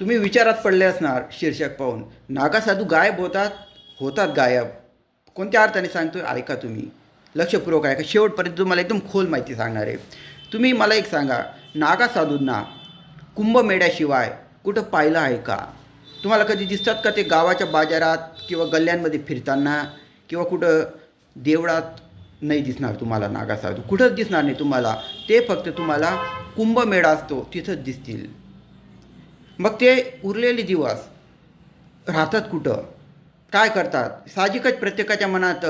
तुम्ही विचारात पडले असणार शीर्षक पाहून. नागासाधू गायब होतात होतात गायब. कोणत्या अर्थाने सांगतो ऐका तुम्ही. लक्षपूर्वक ऐका. शेवटपर्यंत तुम्हाला एकदम खोल माहिती सांगणार आहे. तुम्ही मला एक सांगा. नागासाधूंना कुंभमेळ्याशिवाय कुठं पाहिलं आहे का? तुम्हाला कधी दिसतात का ते गावाच्या बाजारात किंवा गल्ल्यांमध्ये फिरताना? किंवा कुठं देवळात नाही दिसणार तुम्हाला नागासाधू? कुठंच दिसणार नाही तुम्हाला? ते फक्त तुम्हाला कुंभमेळा असतो तिथंच दिसतील. मग ते उरलेले दिवस राहतात कुठं? काय करतात? साहजिकच प्रत्येकाच्या मनात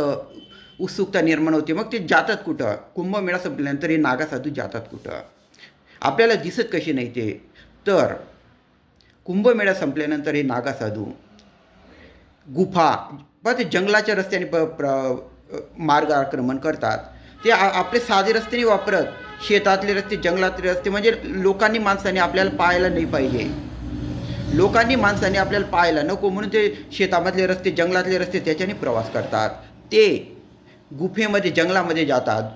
उत्सुकता निर्माण होते. मग ते जातात कुठं? कुंभमेळा संपल्यानंतर हे नागासाधू जातात कुठं? आपल्याला दिसत कशी नाही ते? तर कुंभमेळा संपल्यानंतर हे नागासाधू गुफा पहा ते जंगलाच्या रस्त्याने प प्र मार्ग आक्रमण करतात. ते आपले साधे रस्त्याने वापरत. शेतातले रस्ते जंगलातले रस्ते म्हणजे लोकांनी माणसाने आपल्याला पाहायला नाही पाहिजे. लोकांनी माणसाने आपल्याला पाहायला नको म्हणून ते शेतामधले रस्ते जंगलातले रस्ते त्याच्याने प्रवास करतात. ते गुफेमध्ये जंगलामध्ये जातात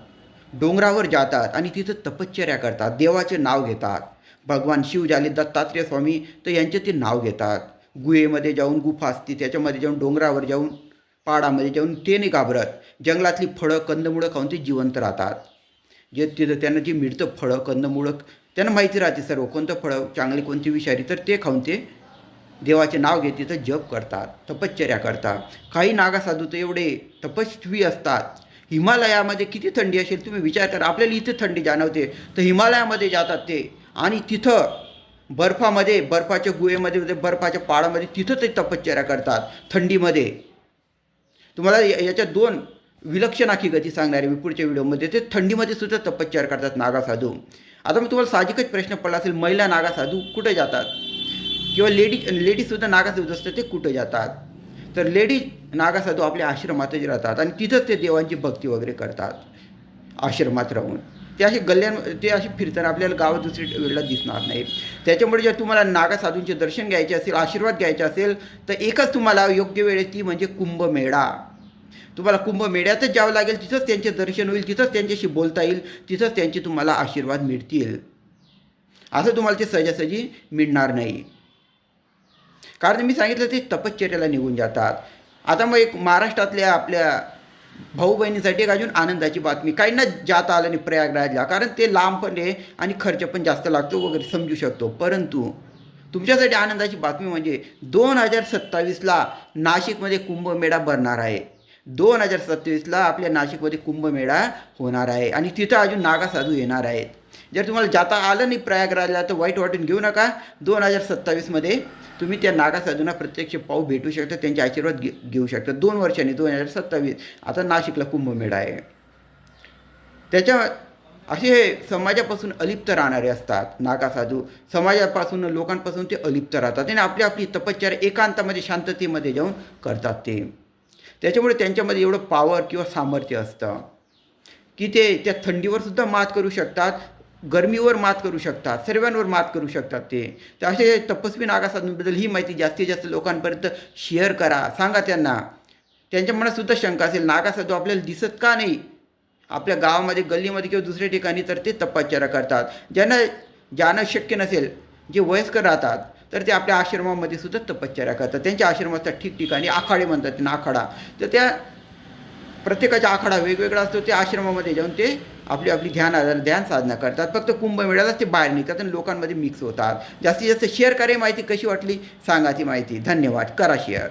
डोंगरावर जातात आणि तिथं तपश्चर्या करतात देवाचे नाव घेतात. भगवान शिव झाले दत्तात्रेय स्वामी तर यांचे ते नाव घेतात. गुहेमध्ये जाऊन गुफा असते त्याच्यामध्ये जाऊन डोंगरावर जाऊन पाडामध्ये जाऊन ते नाही घाबरत. जंगलातली फळं कंदमुळं खाऊन ते जिवंत राहतात. जे तिथं त्यांना जे मिळतं फळं कंदमुळं त्यांना माहिती राहते सर्व. कोणतं फळं चांगली कोणती विषारी तर ते खाऊन ते देवाचे नाव घेत तिथं जप करतात तपश्चर्या करतात. काही नागासाधू तर एवढे तपस्वी असतात. हिमालयामध्ये किती थंडी असेल तुम्ही विचार करा. आपल्याला इथे थंडी जाणवते. तर हिमालयामध्ये जातात ते. आणि तिथं बर्फामध्ये बर्फाच्या गुहेमध्ये म्हणजे बर्फाच्या पाडामध्ये तिथं ते तपश्चर्या करतात थंडीमध्ये. तुम्हाला या- दोन विलक्षण आखी गती सांगणार आहे मी पुढच्या व्हिडिओमध्ये. ते थंडीमध्ये सुद्धा तपश्चर्या करतात नागासाधू. आता मग तुम्हाला साहजिकच प्रश्न पडला असेल महिला नागासाधू कुठे जातात? किंवा लेडी लेडीजसुद्धा नागासाधू असतात ते कुठे जातात? तर लेडीज नागासाधू आपल्या आश्रमातच राहतात आणि तिथंच ते देवांची भक्ती वगैरे करतात आश्रमात राहून ते असे गल्ल्यां ते असे फिरताना आपल्याला गावात दुसरी वेळेला दिसणार नाही. त्याच्यामुळे जर तुम्हाला नागासाधूंचे दर्शन घ्यायचे असेल आशीर्वाद घ्यायचे असेल तर एकच तुम्हाला योग्य वेळ ती म्हणजे कुंभमेळा. तुम्हाला कुंभमेळ्यातच जावं लागेल तिथंच त्यांचे दर्शन होईल तिथंच त्यांच्याशी बोलता येईल तिथंच त्यांचे तुम्हाला आशीर्वाद मिळतील. असं तुम्हाला ते सहजासहजी मिळणार नाही. कारण मी सांगितलं ते तपश्चर्याला निघून जातात. आता मग एक महाराष्ट्रातल्या आपल्या भाऊ बहिणीसाठी एक अजून आनंदाची बातमी. काहींना जाता आलं नाही प्रयागराजला कारण ते लांब पण आहे आणि खर्च पण जास्त लागतो वगैरे समजू शकतो. परंतु तुमच्यासाठी आनंदाची बातमी म्हणजे दोन हजार सत्तावीसला नाशिकमध्ये कुंभमेळा भरणार आहे. दोन हजार सत्तावीसला आपल्या नाशिकमध्ये कुंभमेळा होणार आहे आणि तिथं अजून नागासाधू येणार आहेत. जर तुम्हाला जाता आलं नाही प्रयागराजला तर वाईट वाटून घेऊ नका. दोन हजार सत्तावीसमध्ये तुम्ही त्या नागासाधूंना प्रत्यक्ष पाऊ भेटू शकता त्यांचे आशीर्वाद घे घेऊ शकता. दोन वर्षांनी दोन हजार सत्तावीस आता नाशिकला कुंभमेळा आहे. त्याच्या असे समाजापासून अलिप्त राहणारे असतात नागासाधू. समाजापासून लोकांपासून ते अलिप्त राहतात आणि आपली आपली तपश्चर्या एकांतामध्ये शांततेमध्ये जाऊन करतात ते. त्याच्यामुळे त्यांच्यामध्ये एवढं पावर किंवा सामर्थ्य असतं. की ते त्या थंडीवर सुद्धा मात करू शकतात गरमीवर मात करू शकतात सर्वांवर मात करू शकतात ते. तर असे तपस्वी नागासाधूंबद्दल ही माहिती जास्तीत जास्त लोकांपर्यंत शेअर करा. सांगा त्यांना. त्यांच्या मनातसुद्धा शंका असेल नागासाधू आपल्याला दिसत का नाही? आपल्या गावामध्ये गल्लीमध्ये किंवा दुसऱ्या ठिकाणी तर ते तपश्चर्या करतात. ज्यांना जाणं शक्य नसेल जे वयस्कर राहतात तर ते आपल्या आश्रमामध्ये सुद्धा तपश्चर्या करतात. त्यांच्या आश्रमाच्या ठिकठिकाणी आखाडे म्हणतात त्यांना आखाडा. तर त्या प्रत्येकाचा आखाडा वेगवेगळा असतो. त्या आश्रमामध्ये जाऊन ते आपली आपली ध्यान ध्यान साधना करतात. फक्त कुंभमेळ्यालाच ते बाहेर निघतात आणि लोकांमध्ये मिक्स होतात. जास्तीत जास्त शेअर करा माहिती कशी वाटली? सांगा ती माहिती. धन्यवाद. करा शेअर